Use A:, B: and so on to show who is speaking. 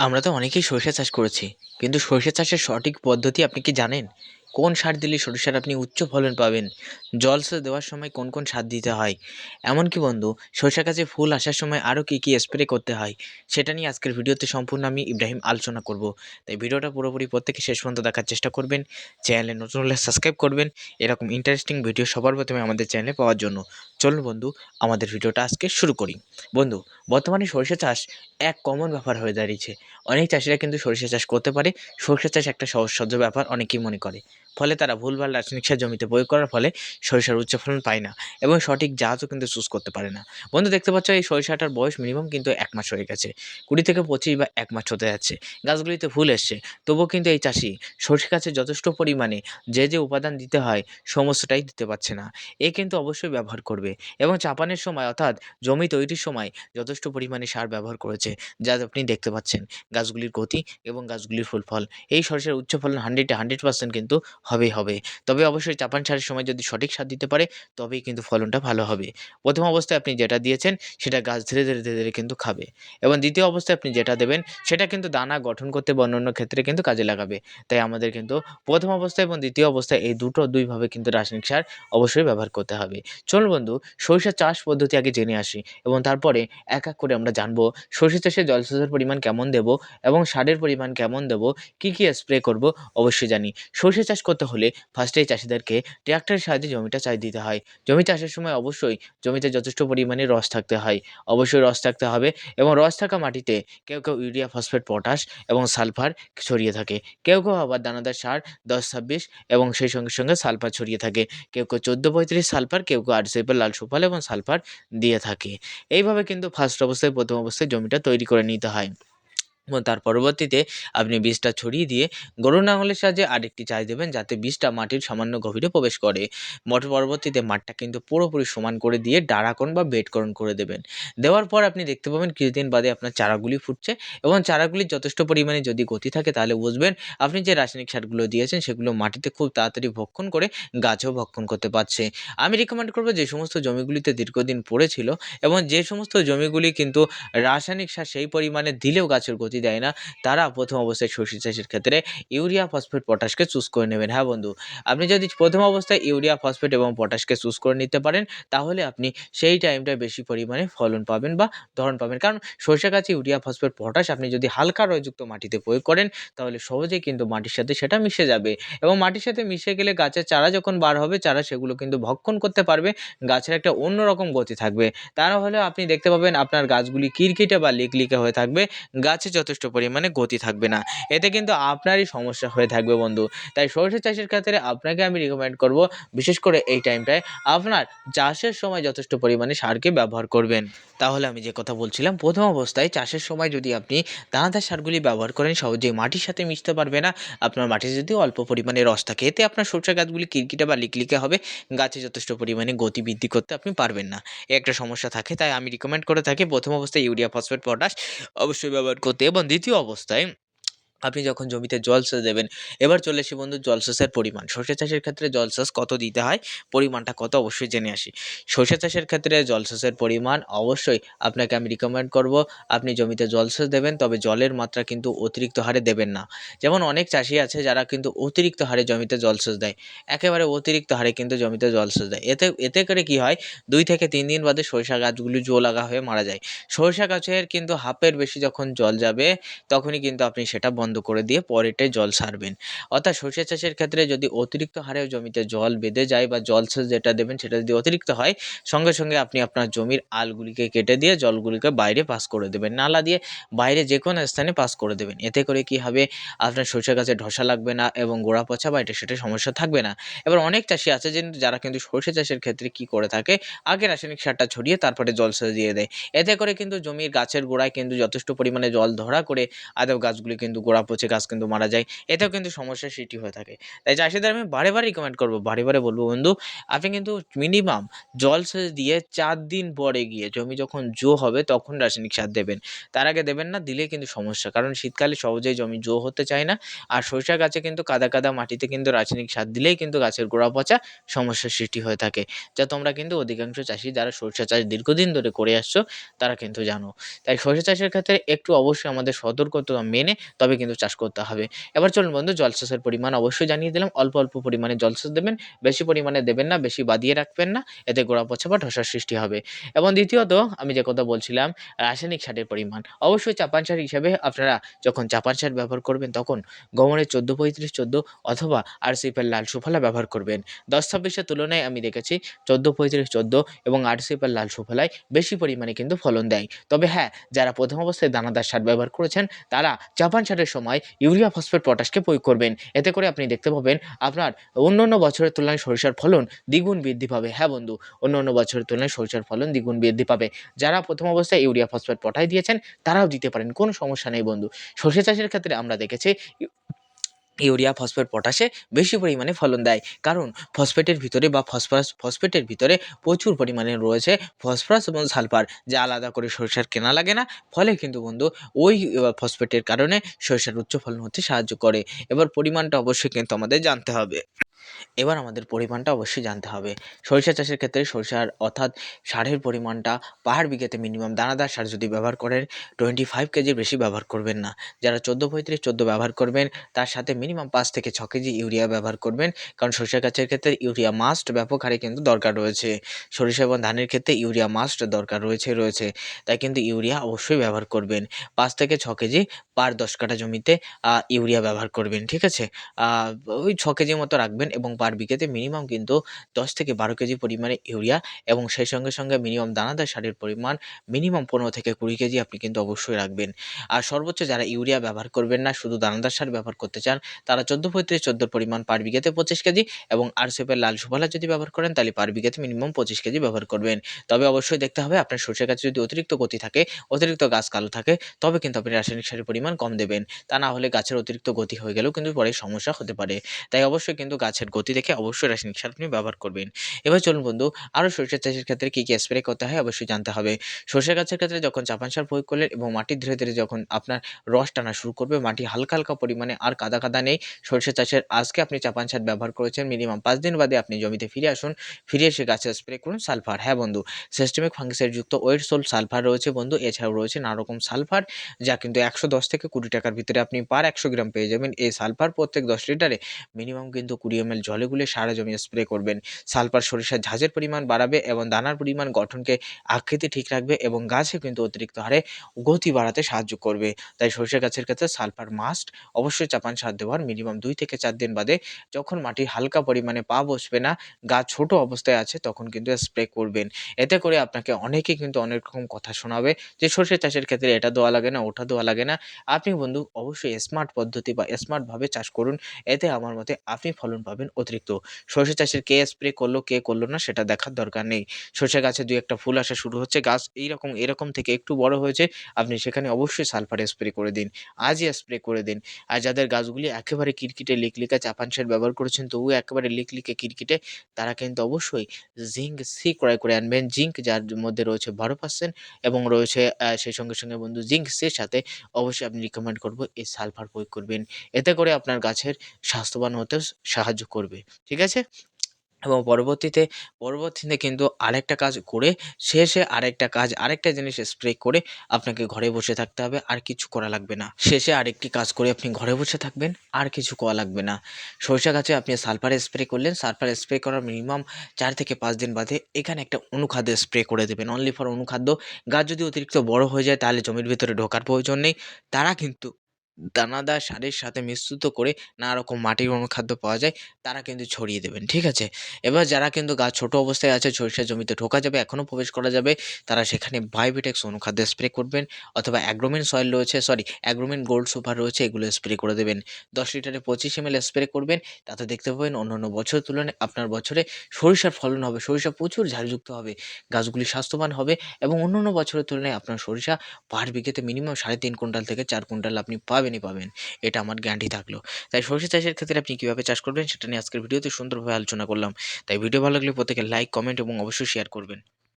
A: আমরা তো অনেকেই সরষে চাষ করেছি কিন্তু সরষে চাষের সঠিক পদ্ধতি আপনি কি জানেন? কোন সার দিলে সরিষার আপনি উচ্চ ফলন পাবেন? জলসেচ দেওয়ার সময় কোন কোন সার দিতে হয়? এমনকি বন্ধু সরিষা গাছে ফুল আসার সময় আরও কী কী স্প্রে করতে হয়? সেটা নিয়ে আজকের ভিডিওতে সম্পূর্ণ আমি ইব্রাহিম আলোচনা করব। তাই ভিডিওটা পুরোপুরি প্রত্যেকে শেষ পর্যন্ত দেখার চেষ্টা করবেন। চ্যানেলে নতুন হলে সাবস্ক্রাইব করবেন। এরকম ইন্টারেস্টিং ভিডিও সবার প্রথমে আমাদের চ্যানেলে পাওয়ার জন্য। চলুন বন্ধু, আমাদের ভিডিওটা আজকে শুরু করি। বন্ধু, বর্তমানে সরিষা চাষ এক কমন ব্যাপার হয়ে দাঁড়িয়েছে। অনেক চাষিরা কিন্তু সরিষা চাষ করতে পারে। সরিষা চাষ একটা সহজসাধ্য ব্যাপার অনেকেই মনে করে। ফলে তারা ভুলভাল রাসায়নিক সার জমিতে প্রয়োগ করার ফলে সরিষার উচ্চ ফলন পায় না এবং সঠিক জাতও কিন্তু চুজ করতে পারে না। বন্ধু, দেখতে পাচ্ছ এই সরিষাটার বয়স মিনিমাম কিন্তু এক মাস হয়ে গেছে। কুড়ি থেকে পঁচিশ বা এক মাস হতে যাচ্ছে। গাছগুলিতে ফুল এসছে। তবুও কিন্তু এই চাষি সরিষা গাছে যথেষ্ট পরিমাণে যে যে উপাদান দিতে হয় সমস্তটাই দিতে পারছে না। এ কিন্তু অবশ্যই ব্যবহার করবে এবং চাপানের সময় অর্থাৎ জমি তৈরির সময় যথেষ্ট পরিমাণে সার ব্যবহার করেছে, যা আপনি দেখতে পাচ্ছেন। গাছগুলির গতি এবং গাছগুলির ফুল ফল এই সরিষার উচ্চ ফলন হান্ড্রেডে হান্ড্রেড পার্সেন্ট কিন্তু হবেই হবে। তবে অবশ্যই চাপান সারের সময় যদি সঠিক সার দিতে পারে, তবেই কিন্তু ফলনটা ভালো হবে। প্রথম অবস্থায় আপনি যেটা দিয়েছেন, সেটা গাছ ধীরে ধীরে ধীরে ধীরে কিন্তু খাবে। এবং দ্বিতীয় অবস্থায় আপনি যেটা দেবেন, সেটা কিন্তু দানা গঠন করতে বা অন্যান্য ক্ষেত্রে কিন্তু কাজে লাগাবে। তাই আমাদের কিন্তু প্রথম অবস্থায় এবং দ্বিতীয় অবস্থায় এই দুটো দুইভাবে কিন্তু রাসায়নিক সার অবশ্যই ব্যবহার করতে হবে। চলুন বন্ধু সরিষা চাষ পদ্ধতি আগে জেনে আসি এবং তারপরে এক এক করে আমরা জানব, সরিষা চাষে জলসেচের পরিমাণ কেমন দেব এবং সারের পরিমাণ কেমন দেব, কি কি স্প্রে করব, অবশ্যই জানি। সরিষা চাষ করতে হলে ফার্স্টেই চাষিদেরকে ট্র্যাক্টরের সাহায্যে জমিটা চাষ দিতে হয়। জমি চাষের সময় অবশ্যই জমিতে যথেষ্ট পরিমাণে রস থাকতে হয়। অবশ্যই রস থাকতে হবে এবং রস থাকা মাটিতে কেউ কেউ ইউরিয়া ফসফেট পটাশ এবং সালফার ছড়িয়ে থাকে। কেউ কেউ আবার দানাদার সার দশ, ছাব্বিশ এবং সেই সঙ্গে সঙ্গে সালফার ছড়িয়ে থাকে। কেউ কেউ চোদ্দ, পঁয়ত্রিশ সালফার কেউ কেউ আট সেপের লাল সুফল এবং সালফার দিয়ে থাকে। এইভাবে কিন্তু ফার্স্ট অবস্থায়, প্রথম অবস্থায় জমিটা তৈরি করে নিতে হয়। তার পরবর্তীতে আপনি বীজটা ছড়িয়ে দিয়ে গরু নাঙলের সাহায্যে আরেকটি চাষ দেবেন যাতে বীজটা মাটির সামান্য গভীরে প্রবেশ করে। মোট পরবর্তীতে মাঠটা কিন্তু পুরোপুরি সমান করে দিয়ে ডারাকরণ বা বেডকরণ করে দেবেন। দেওয়ার পর আপনি দেখতে পাবেন কিছুদিন বাদে আপনার চারাগুলি ফুটছে এবং চারাগুলির যথেষ্ট পরিমাণে যদি গতি থাকে তাহলে বুঝবেন আপনি যে রাসায়নিক সারগুলো দিয়েছেন সেগুলো মাটিতে খুব তাড়াতাড়ি ভক্ষণ করে গাছও ভক্ষণ করতে পারছে। আমি রিকমেন্ড করব যে সমস্ত জমিগুলিতে দীর্ঘদিন পড়েছিল এবং যে সমস্ত জমিগুলি কিন্তু রাসায়নিক সার সেই পরিমাণে দিলেও গাছের গতি দেয় না, তারা প্রথম অবস্থায় সর্ষে চাষের ক্ষেত্রে ইউরিয়া, ফসফেট, পটাশকে চুজ করে নেবেন। হ্যাঁ বন্ধু, আপনি যদি প্রথম অবস্থায় ইউরিয়া, ফসফেট এবং পটাশকে চুজ করে নিতে পারেন, তাহলে আপনি সেই টাইমটা বেশি পরিমাণে ফলন পাবেন বা ধরন পাবেন। কারণ সর্ষে গাছে, ইউরিয়া, ফসফেট, পটাশ আপনি যদি হালকা রয়যুক্ত মাটিতে প্রয়োগ করেন, তাহলে সহজেই কিন্তু মাটির সাথে সেটা মিশে যাবে এবং মাটির সাথে মিশে গেলে গাছের চারা যখন বার হবে, চারা সেগুলো কিন্তু ভক্ষণ করতে পারবে, গাছের একটা অন্যরকম গতি থাকবে। তা না হলে আপনি দেখতে পাবেন আপনার গাছগুলি কিরকিটে বা লিকলিকে হয়ে থাকবে, গাছে যথেষ্ট পরিমাণে গতি থাকবে না। এতে কিন্তু আপনারই সমস্যা হয়ে থাকবে বন্ধু। তাই সরষে চাষের ক্ষেত্রে আপনাকে আমি রিকমেন্ড করব, বিশেষ করে এই টাইমটায় আপনার চাষের সময় যথেষ্ট পরিমাণে সারকে ব্যবহার করবেন। তাহলে আমি যে কথা বলছিলাম, প্রথম অবস্থায় চাষের সময় যদি আপনি দানাদার সারগুলি ব্যবহার করেন, সহজেই মাটির সাথে মিশতে পারবে না। আপনার মাটিতে যদি অল্প পরিমাণে রস থাকে, এতে আপনার সরষে গাছগুলি কিরকিটে বা লিকলিকে হবে, গাছে যথেষ্ট পরিমাণে গতি বৃদ্ধি করতে আপনি পারবেন না। একটা সমস্যা থাকে, তাই আমি রিকমেন্ড করে থাকি, প্রথম অবস্থায় ইউরিয়া ফসফেট, পটাশ অবশ্যই ব্যবহার করতে। এবং দ্বিতীয় অবস্থায় আপনি যখন জমিতে জলসেচ দেবেন, এবার চলে আসি বন্ধু জলসেচের পরিমাণ। সর্ষে চাষের ক্ষেত্রে জলসেচ কত দিতে হয়? পরিমাণটা কত? অবশ্যই জেনে আসি। সর্ষে চাষের ক্ষেত্রে জলসেচের পরিমাণ অবশ্যই আপনাকে আমি রিকমেন্ড করব, আপনি জমিতে জলসেচ দেবেন, তবে জলের মাত্রা কিন্তু অতিরিক্ত হারে দেবেন না। যেমন অনেক চাষি আছে যারা কিন্তু অতিরিক্ত হারে জমিতে জলসেচ দেয়। একেবারে অতিরিক্ত হারে কিন্তু জমিতে জলসেচ দেয়। এতে এতে করে কি হয়? দুই থেকে তিন দিন বাদে সরিষা গাছগুলি জো লাগা হয়ে মারা যায়। সরিষা গাছের কিন্তু হাফের বেশি যখন জল যাবে, তখনই কিন্তু আপনি সেটা বন্ধ করে দিয়ে পরেরটায় জল সারবেন। অর্থাৎ সর্ষে চাষের ক্ষেত্রে যদি অতিরিক্ত হারে জমিতে জল বেঁধে যায় বা জলসেচ যেটা দেবেন সেটা যদি অতিরিক্ত হয়, সঙ্গে সঙ্গে আপনি আপনার জমির আলগুলিকে কেটে দিয়ে জলগুলিকে বাইরে পাস করে দেবেন। নালা দিয়ে বাইরে যে কোনো স্থানে পাস করে দেবেন। এতে করে কি হবে? আপনার সর্ষে গাছে ঢসা লাগবে না এবং গোড়া পচা বা এটা সেটা সমস্যা থাকবে না। এবার অনেক চাষি আছে যে যারা কিন্তু সর্ষে চাষের ক্ষেত্রে কি করে থাকে? আগে রাসায়নিক সারটা ছড়িয়ে তারপরে জলসেচ দিয়ে দেয়। এতে করে কিন্তু জমির গাছের গোড়ায় কিন্তু যথেষ্ট পরিমাণে জল ধরা করে আদৌ গাছগুলি কিন্তু গোড়া পচে গাছ কিন্তু মারা যায়, এতেও কিন্তু সমস্যার সৃষ্টি হয়ে থাকে। তাই চাষিদের আমি বারে বারে রিকমেন্ড করব, বারে বারে বলব বন্ধু, আপনি কিন্তু মিনিমাম জল সেচ দিয়ে চার দিন পরে গিয়ে জমি যখন জো হবে, তখন রাসায়নিক সার দেবেন। তার আগে দেবেন না, দিলে কিন্তু সমস্যা, কারণ শীতকালে সহজেই জমি জো হতে চায় না, আর সরিষা গাছে কিন্তু কাদা কাদা মাটিতে কিন্তু রাসায়নিক সার দিলেই কিন্তু গাছের গোড়া পচা সমস্যার সৃষ্টি হয়ে থাকে। যা তোমরা কিন্তু অধিকাংশ চাষি যারা সরিষা চাষ দীর্ঘদিন ধরে করে আসছো, তারা কিন্তু জানো। তাই সরিষা চাষের ক্ষেত্রে একটু অবশ্যই আমাদের সতর্কতা মেনে, তবে কিন্তু চাষ করতে হবে। এবার চলুন বন্ধু জলসেচের পরিমাণ অবশ্যই জানিয়ে দিলাম। অল্প অল্প পরিমাণে জলসেচ দেবেন, বেশি পরিমাণে দেবেন না, বেশি বাদিয়ে রাখবেন না, এতে গোড়া পচা বা ধসার সৃষ্টি হবে। এবং দ্বিতীয়ত, আমি যে কথা বলছিলাম, রাসায়নিক সারের পরিমাণ। অবশ্যই চাপান সার হিসাবে আপনারা যখন চাপান সার ব্যবহার করবেন, তখন গমনের চোদ্দ, পঁয়ত্রিশ, চোদ্দ অথবা আর আরসিপের লাল সুফলা ব্যবহার করবেন। দশ, ছাব্বিশের তুলনায় আমি দেখেছি চোদ্দ, পঁয়ত্রিশ, চোদ্দ এবং আরসিপের লাল সুফলায় বেশি পরিমাণে কিন্তু ফলন দেয়। তবে হ্যাঁ যারা প্রথম অবস্থায় দানাদার সার ব্যবহার করেছেন, তারা চাপান সারের সময় ইউরিয়া ফসফেট পটাশকে প্রয়োগ করবেন। এতে করে আপনি দেখতে পাবেন আপনার অন্য অন্য বছরের তুলনায় সরিষার ফলন দ্বিগুণ বৃদ্ধি পাবে। হ্যাঁ বন্ধু অন্য অন্য বছরের তুলনায় সরিষার ফলন দ্বিগুণ বৃদ্ধি পাবে। যারা প্রথম অবস্থায় ইউরিয়া ফসফেট পটাই দিয়েছেন, তারাও দিতে পারেন, কোনো সমস্যা নেই বন্ধু। সরষে চাষের ক্ষেত্রে আমরা দেখেছি ইউরিয়া, ফসফেট, পটাশে বেশি পরিমাণে ফলন দেয়। কারণ ফসফেটের ভিতরে বা ফসফরাস, ফসফেটের ভিতরে প্রচুর পরিমাণে রয়েছে ফসফরাস এবং সালফার, যা আলাদা করে সরিষার কেনা লাগে না। ফলে কিন্তু বন্ধু, ওই ফসফেটের কারণে সরিষার উচ্চ ফলন হতে সাহায্য করে। এবার পরিমাণটা অবশ্যই কিন্তু আমাদের জানতে হবে। এবার আমাদের পরিমাণটা অবশ্যই জানতে হবে। সরিষা চাষের ক্ষেত্রে সরিষার অর্থাৎ সারের পরিমাণটা পাহাড় বিঘাতে মিনিমাম দানাদার সার যদি ব্যবহার করেন টোয়েন্টি ফাইভ কেজির বেশি ব্যবহার করবেন না। যারা চোদ্দ পঁয়ত্রিশ চোদ্দ ব্যবহার করবেন, তার সাথে মিনিমাম পাঁচ থেকে ছ কেজি ইউরিয়া ব্যবহার করবেন। কারণ সরিষা গাছের ক্ষেত্রে ইউরিয়া মাস্ট ব্যাপক হারে কিন্তু দরকার রয়েছে। সরিষা এবং ধানের ক্ষেত্রে ইউরিয়া মাস্ট দরকার রয়েছে রয়েছে। তাই কিন্তু ইউরিয়া অবশ্যই ব্যবহার করবেন। পাঁচ থেকে ছ কেজি পার দশ কাঠা জমিতে ইউরিয়া ব্যবহার করবেন, ঠিক আছে? ওই ছ কেজি মতো রাখবেন। এবং পার বিঘাতে মিনিমাম কিন্তু দশ থেকে বারো কেজি পরিমাণে ইউরিয়া এবং সেই সঙ্গে সঙ্গে মিনিমাম দানাদার সারের পরিমাণ মিনিমাম পনেরো থেকে কুড়ি কেজি আপনি কিন্তু অবশ্যই রাখবেন। আর সর্বোচ্চ যারা ইউরিয়া ব্যবহার করবেন না, শুধু দানাদার সার ব্যবহার করতে চান, তারা চোদ্দ পঁয়ত্রিশ, চোদ্দোর পরিমাণ পার বিঘাতে পঁচিশ কেজি এবং আরসিএফের লাল সুফলা যদি ব্যবহার করেন, তাহলে পার বিঘাতে মিনিমাম পঁচিশ কেজি ব্যবহার করবেন। তবে অবশ্যই দেখতে হবে, আপনার সরষের গাছে যদি অতিরিক্ত গতি থাকে, অতিরিক্ত গাছ কালো থাকে, তবে কিন্তু আপনি রাসায়নিক সারের পরিমাণ কম দেবেন। তা না হলে গাছের অতিরিক্ত গতি হয়ে গেলেও কিন্তু পরে সমস্যা হতে পারে। তাই অবশ্যই কিন্তু গাছের গতি দেখে অবশ্যই রাসায়নিক সার আপনি ব্যবহার করবেন। এবার চলুন বন্ধু আরও সরষে চাষের ক্ষেত্রে কী কী স্প্রে করতে হয় অবশ্যই জানতে হবে। সরষে গাছের ক্ষেত্রে যখন চাপান সার প্রয়োগ করলেন এবং মাটি ধীরে ধীরে যখন আপনার রস টানা শুরু করবে, মাটি হালকা হালকা পরিমাণে আর কাদা কাদা নেই সরষে চাষের আজকে আপনি চাপান সার ব্যবহার করেছেন মিনিমাম পাঁচ দিন বাদে আপনি জমিতে ফিরে আসুন, ফিরে এসে গাছে স্প্রে করুন সালফার হ্যাঁ বন্ধু সিস্টেমিক ফাঙ্গিসাইড যুক্ত ওয়েট সোল সালফার রয়েছে বন্ধু, এছাড়াও রয়েছে নানা রকম সালফার যা কিন্তু একশো দশ থেকে কুড়ি টাকার ভিতরে আপনি পার একশো গ্রাম পেয়ে যাবেন। এই সালফার প্রত্যেক দশ লিটারে মিনিমাম কিন্তু কুড়ি এম এল জলে গুলে সারা জমি স্প্রে করবেন। সালফার সরিষার ঝাঁজের পরিমাণ বাড়াবে এবং দানার পরিমাণ গঠনকে আকৃতি ঠিক রাখবে এবং গাছে কিন্তু অতিরিক্ত হারে গতি বাড়াতে সাহায্য করবে। তাই সরিষা গাছের ক্ষেত্রে সালফার মাস্ট অবশ্যই চাপান সার দেওয়ার মিনিমাম দুই থেকে চার দিন বাদে যখন মাটি হালকা পরিমাণে পা বসবে না গাছ ছোট অবস্থায় আছে তখন কিন্তু স্প্রে করবেন। এতে করে আপনাকে অনেকে কিন্তু অনেক রকম কথা শোনাবে যে সরষে চাষের ক্ষেত্রে এটা দেওয়া লাগে না, ওটা দেওয়া লাগে না। আপনি বন্ধু অবশ্যই স্মার্ট পদ্ধতি বা স্মার্টভাবে চাষ করুন, এতে আমার মতে আপনি ফলন পাবেন। অতিরিক্ত। সরষে চাষের কে স্প্রে করল, কে করল না, সেটা দেখার দরকার নেই। সরষে গাছে দুই একটা ফুল আসা শুরু হচ্ছে। গাছ এইরকম, এরকম থেকে একটু বড় হয়েছে, আপনি সেখানে অবশ্যই সালফার স্প্রে করে দিন। আজই স্প্রে করে দিন। আর যাদের গাছগুলি একেবারে কিরকিটে লিকলিকা চাপান সার ব্যবহার করেছেন, তবু একেবারে লিকলিকে কিরকিটে তারা কিন্তু অবশ্যই জিঙ্ক সি ক্রয় করে আনবেন। জিঙ্ক যার মধ্যে রয়েছে বারো পার্সেন্ট এবং রয়েছে সেই সঙ্গে সঙ্গে বন্ধু জিঙ্ক সির সাথে অবশ্যই আপনি রিকমেন্ড করব এই সালফার প্রয়োগ করবেন। এতে করে আপনার গাছের স্বাস্থ্যবান হতে সাহায্য করবে, ঠিক আছে? এবং পরবর্তীতে পরবর্তীতে কিন্তু আরেকটা কাজ করে, শেষে আরেকটা কাজ, আরেকটা জিনিস স্প্রে করে আপনাকে ঘরে বসে থাকতে হবে, আর কিছু করা লাগবে না। শেষে আরেকটি কাজ করে আপনি ঘরে বসে থাকবেন, আর কিছু করা লাগবে না। সরিষা গাছে আপনি সালফার স্প্রে করলেন, সালফার স্প্রে করার মিনিমাম চার থেকে পাঁচ দিন বাদে এখানে একটা অনুখাদ্য স্প্রে করে দেবেন অনলি ফর অনুখাদ্য। গাছ যদি অতিরিক্ত বড় হয়ে যায়, তাহলে জমির ভিতরে ঢোকার প্রয়োজন নেই। তারা কিন্তু দানাদার সারের সাথে মিশ্রিত করে নানা রকম মাটির অনুখাদ্য পাওয়া যায়, তারা কিন্তু ছড়িয়ে দেবেন, ঠিক আছে? এবার যারা কিন্তু গাছ ছোট অবস্থায় আছে সরিষা জমিতে ঢোকা যাবে, এখনও প্রবেশ করা যাবে, তারা সেখানে বায়োভিটেক্স অনুখাদ্য স্প্রে করবেন অথবা অ্যাগ্রোমিন সয়েল রয়েছে সরি অ্যাগ্রোমিন গোল্ড সুপার রয়েছে, এগুলো স্প্রে করে দেবেন। দশ লিটারে পঁচিশ এম স্প্রে করবেন, তাতে দেখতে পাবেন অন্যান্য বছরের তুলনায় আপনার বছরে সরিষার ফলন হবে, সরিষা প্রচুর ঝাড়যুক্ত হবে, গাছগুলি স্বাস্থ্যবান হবে এবং অন্যান্য বছরের তুলনায় আপনার সরিষা পার বিঘেতে মিনিমাম সাড়ে তিন কুইন্টাল থেকে চার কুইন্টাল আপনি পাবেন। পাবেনই পাবেন। এটা আমার গ্যারান্টি থাকল। তাই সরষে চাষের ক্ষেত্রে আপনি কীভাবে চাষ করবেন সেটা নিয়ে আজকের ভিডিওতে সুন্দরভাবে আলোচনা করলাম। তাই ভিডিও ভালো লাগলে প্রত্যেকে লাইক কমেন্ট এবং অবশ্যই শেয়ার করবেন।